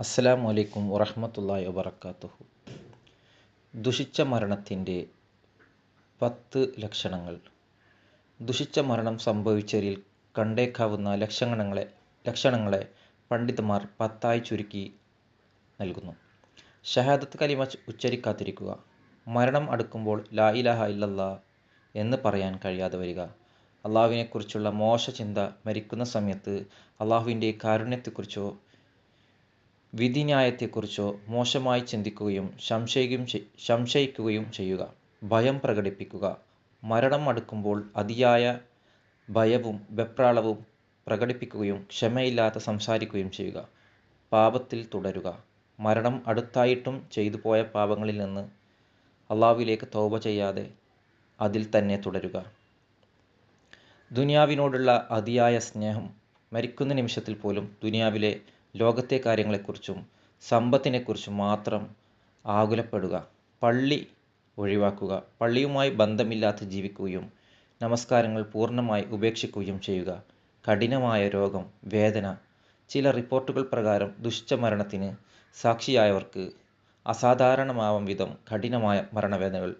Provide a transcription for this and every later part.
അസ്സലാമു വലൈക്കും വറഹ്മത്തുള്ളാഹി വബറകാതുഹു. ദുഷിച്ച മരണത്തിന്റെ പത്ത് ലക്ഷണങ്ങൾ. ദുഷിച്ച മരണം സംഭവിച്ചവരിൽ കണ്ടേക്കാവുന്ന ലക്ഷണങ്ങളെ ലക്ഷണങ്ങളെ പണ്ഡിതന്മാർ പത്തായി ചുരുക്കി നൽകുന്നു. ഷഹാദത്ത് കലിമ ഉച്ചരിക്കാതിരിക്കുക. മരണം അടുക്കുമ്പോൾ ലാ ഇലാഹ ഇല്ലല്ലാ എന്ന് പറയാൻ കഴിയാതെ വരിക. അള്ളാഹുവിനെക്കുറിച്ചുള്ള മോശ ചിന്ത മരിക്കുന്ന സമയത്ത് അള്ളാഹുവിന്റെ കാരുണ്യത്തെക്കുറിച്ചോ വിധിന്യായത്തെക്കുറിച്ചോ മോശമായി ചിന്തിക്കുകയും സംശയിക്കുകയും സംശയിക്കുകയും ചെയ്യുക. ഭയം പ്രകടിപ്പിക്കുക. മരണം അടുക്കുമ്പോൾ അതിയായ ഭയവും വെപ്രാളവും പ്രകടിപ്പിക്കുകയും ക്ഷമയില്ലാതെ സംസാരിക്കുകയും ചെയ്യുക. പാപത്തിൽ തുടരുക. മരണം അടുത്തായിട്ടും ചെയ്തു പോയ പാപങ്ങളിൽ നിന്ന് അള്ളാഹുവിലേക്ക് തോപ ചെയ്യാതെ അതിൽ തന്നെ തുടരുക. ദുനിയാവിനോടുള്ള അതിയായ സ്നേഹം മരിക്കുന്ന നിമിഷത്തിൽ പോലും ദുനിയാവിലെ ലോകത്തെ കാര്യങ്ങളെക്കുറിച്ചും സമ്പത്തിനെക്കുറിച്ചും മാത്രം ആകുലപ്പെടുക പള്ളി ഒഴിവാക്കുക പള്ളിയുമായി ബന്ധമില്ലാതെ ജീവിക്കുകയും നമസ്കാരങ്ങൾ പൂർണമായി ഉപേക്ഷിക്കുകയും ചെയ്യുക. കഠിനമായ രോഗം വേദന ചില റിപ്പോർട്ടുകൾ പ്രകാരം ദുഷിച്ച മരണത്തിന് സാക്ഷിയായവർക്ക് അസാധാരണമാവും വിധം കഠിനമായ മരണവേദനകൾ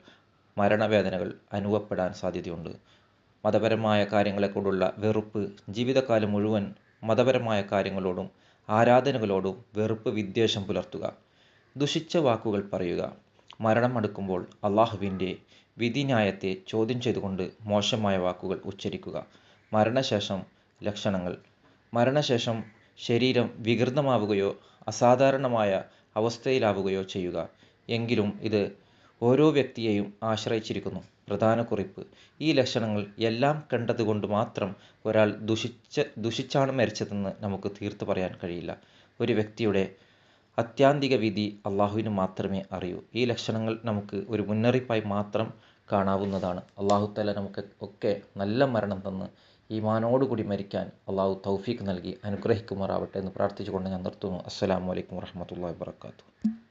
മരണവേദനകൾ അനുഭവപ്പെടാൻ സാധ്യതയുണ്ട്. മതപരമായ കാര്യങ്ങളെക്കൊണ്ടുള്ള വെറുപ്പ് ജീവിതകാലം മുഴുവൻ മതപരമായ കാര്യങ്ങളോടും ആരാധനകളോടും വെറുപ്പ് വിദ്വേഷം പുലർത്തുക. ദുഷിച്ച വാക്കുകൾ പറയുക. മരണം അടുക്കുമ്പോൾ അള്ളാഹുവിന്റെ വിധിന്യായത്തെ ചോദ്യം ചെയ്തുകൊണ്ട് മോശമായ വാക്കുകൾ ഉച്ചരിക്കുക. മരണശേഷം ലക്ഷണങ്ങൾ. മരണശേഷം ശരീരം വികൃതമാവുകയോ അസാധാരണമായ അവസ്ഥയിലാവുകയോ ചെയ്യുക. എങ്കിലും ഇത് ഓരോ വ്യക്തിയെയും ആശ്രയിച്ചിരിക്കുന്നു. പ്രധാന കുറിപ്പ്. ഈ ലക്ഷണങ്ങൾ എല്ലാം കണ്ടതുകൊണ്ട് മാത്രം ഒരാൾ ദുഷിച്ച ദുഷിച്ചാണ് മരിച്ചതെന്ന് നമുക്ക് തീർത്തു പറയാൻ കഴിയില്ല. ഒരു വ്യക്തിയുടെ അത്യാന്തിക വിധി അള്ളാഹുവിന് മാത്രമേ അറിയൂ. ഈ ലക്ഷണങ്ങൾ നമുക്ക് ഒരു മുന്നറിയിപ്പായി മാത്രം കാണാവുന്നതാണ്. അള്ളാഹുത്തല നമുക്ക് ഒക്കെ നല്ല മരണം തന്ന് ഈമാനോടുകൂടി മരിക്കാൻ അള്ളാഹു തൗഫീഖ് നൽകി അനുഗ്രഹിക്കുമാറാവട്ടെ എന്ന് പ്രാർത്ഥിച്ചുകൊണ്ട് ഞാൻ നിർത്തുന്നു. അസ്സലാമു അലൈക്കും വറഹ്മത്തുള്ളാഹി വബറകാതുഹു.